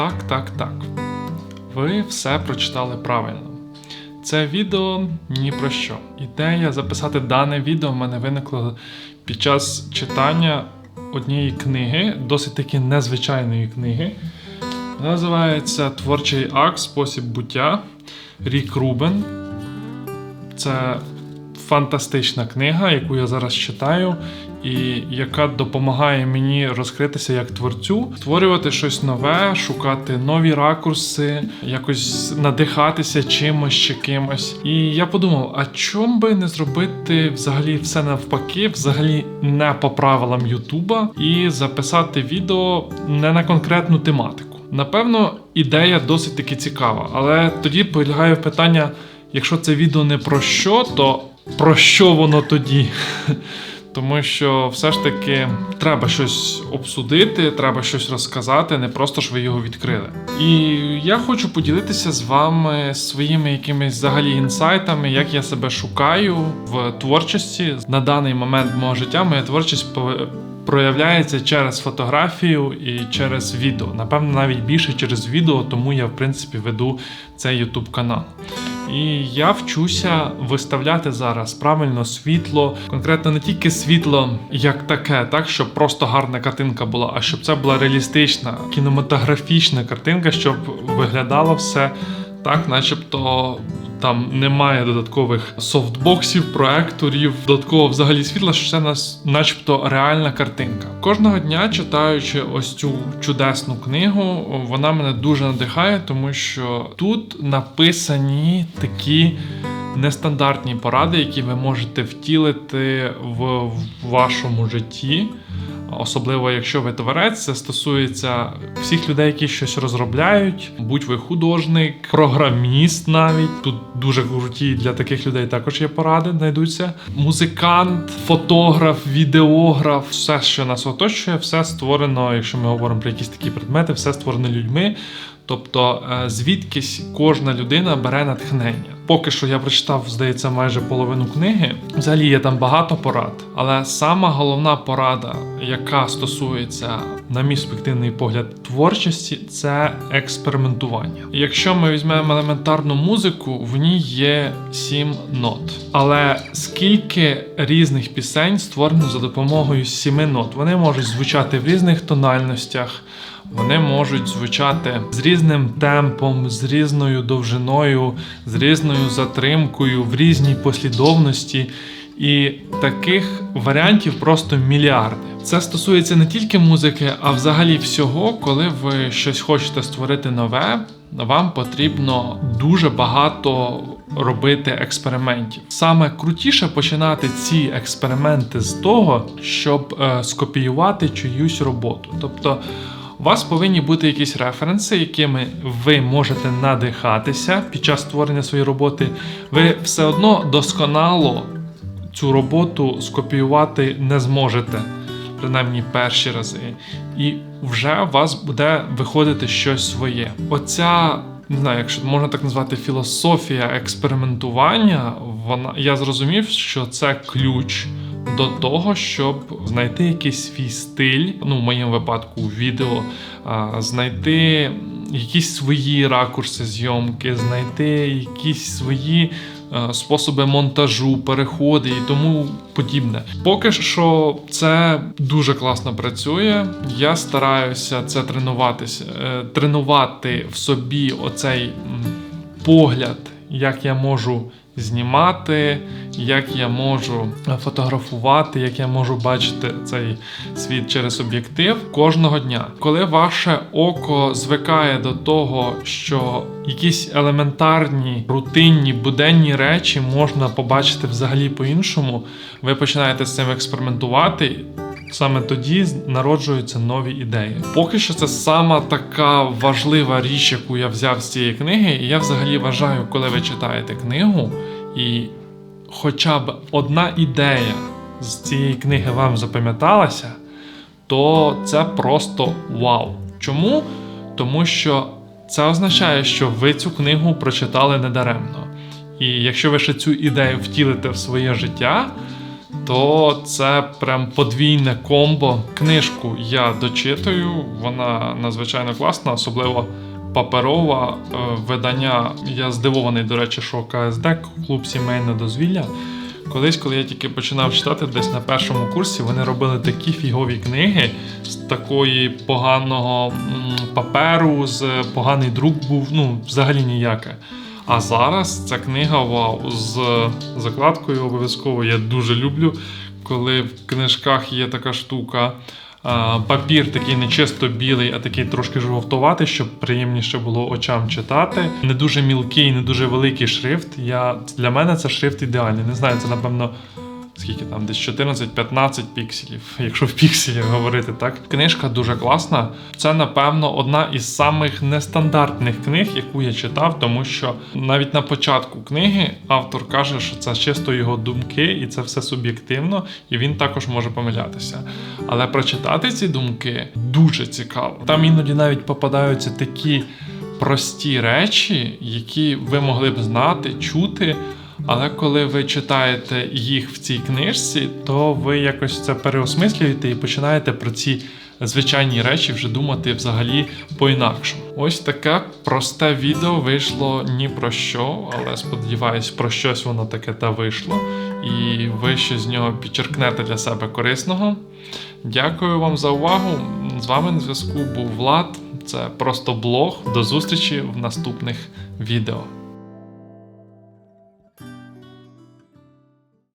Так, так, так. Ви все прочитали правильно. Це відео ні про що. Ідея записати дане відео в мене виникла під час читання однієї книги, досить таки незвичайної книги. Вона називається Творчий акт Спосіб буття Рік Рубен. Це фантастична книга, яку я зараз читаю, і яка допомагає мені розкритися як творцю, створювати щось нове, шукати нові ракурси, якось надихатися чимось чи кимось. І я подумав: а чом би не зробити взагалі все навпаки, взагалі не по правилам Ютуба, і записати відео не на конкретну тематику. Напевно, ідея досить таки цікава, але тоді полягає питання: якщо це відео не про що, то про що воно тоді? Тому що все ж таки треба щось обсудити, треба щось розказати, не просто ж ви його відкрили. І я хочу поділитися з вами своїми якимись взагалі інсайтами, як я себе шукаю в творчості. На даний момент мого життя моя творчість проявляється через фотографію і через відео. Напевно, навіть більше через відео, тому я в принципі веду цей YouTube канал. І я вчуся виставляти зараз правильно світло, конкретно не тільки світло як таке, так щоб просто гарна картинка була, а щоб це була реалістична кінематографічна картинка, щоб виглядало все так, начебто. Там немає додаткових софтбоксів, проекторів, додаткового взагалі світла, що це нас, начебто, реальна картинка. Кожного дня читаючи ось цю чудесну книгу, вона мене дуже надихає, тому що тут написані такі нестандартні поради, які ви можете втілити в вашому житті. Особливо, якщо ви творець, це стосується всіх людей, які щось розробляють, будь ви художник, програміст навіть. Тут дуже круті для таких людей також є поради, знайдуться. Музикант, фотограф, відеограф, все, що нас оточує, все створено, якщо ми говоримо про якісь такі предмети, все створено людьми. Тобто, е, звідкись кожна людина бере натхнення. Поки що я прочитав, здається, майже половину книги. Взагалі є там багато порад, але сама головна порада, яка стосується, на мій суб'єктивний погляд, творчості, це експериментування. Якщо ми візьмемо елементарну музику, в ній є сім нот. Але скільки різних пісень створено за допомогою сіми нот? Вони можуть звучати в різних тональностях. Вони можуть звучати з різним темпом, з різною довжиною, з різною затримкою, в різній послідовності. І таких варіантів просто мільярди. Це стосується не тільки музики, а взагалі всього, коли ви щось хочете створити нове, вам потрібно дуже багато робити експериментів. Саме крутіше починати ці експерименти з того, щоб е, скопіювати чиюсь роботу. Тобто вас повинні бути якісь референси, якими ви можете надихатися під час створення своєї роботи. Ви все одно досконало цю роботу скопіювати не зможете, принаймні перші рази. І вже у вас буде виходити щось своє. Оця. Не знаю, якщо можна так назвати філософія експериментування, вона я зрозумів, що це ключ до того, щоб знайти якийсь свій стиль, ну в моєму випадку відео, знайти якісь свої ракурси зйомки, знайти якісь свої способи монтажу, переходи і тому подібне. Поки що це дуже класно працює. Я стараюся це тренуватися, е, тренувати в собі оцей погляд, як я можу знімати, як я можу фотографувати, як я можу бачити цей світ через об'єктив кожного дня. Коли ваше око звикає до того, що якісь елементарні, рутинні, буденні речі можна побачити взагалі по-іншому, ви починаєте з цим експериментувати. Саме тоді народжуються нові ідеї. Поки що це сама така важлива річ, яку я взяв з цієї книги. І я взагалі вважаю, коли ви читаєте книгу, і хоча б одна ідея з цієї книги вам запам'яталася, то це просто вау. Чому? Тому що це означає, що ви цю книгу прочитали недаремно. І якщо ви ще цю ідею втілите в своє життя, то це прям подвійне комбо. Книжку я дочитую, вона надзвичайно класна, особливо паперова е, видання. Я здивований, до речі, що КСД, клуб сімейне дозвілля. Колись, коли я тільки починав читати, десь на першому курсі вони робили такі фігові книги з такої поганого паперу, з поганий друк був, ну, взагалі ніяке. А зараз ця книга вау, з закладкою обов'язково я дуже люблю, коли в книжках є така штука. Папір такий не чисто білий, а такий трошки жовтуватий, щоб приємніше було очам читати. Не дуже мілкий, не дуже великий шрифт. Я, для мене це шрифт ідеальний. Не знаю, це напевно скільки там, десь 14-15 пікселів, якщо в пікселях говорити так. Книжка дуже класна. Це, напевно, одна із самих нестандартних книг, яку я читав, тому що навіть на початку книги автор каже, що це чисто його думки, і це все суб'єктивно, і він також може помилятися. Але прочитати ці думки дуже цікаво. Там іноді навіть попадаються такі прості речі, які ви могли б знати, чути. Але коли ви читаєте їх в цій книжці, то ви якось це переосмислюєте і починаєте про ці звичайні речі вже думати взагалі по-інакшому. Ось таке просте відео вийшло ні про що, але сподіваюсь, про щось воно таке та вийшло. І ви ще з нього підчеркнете для себе корисного. Дякую вам за увагу. З вами на зв'язку був Влад. Це просто блог. До зустрічі в наступних відео.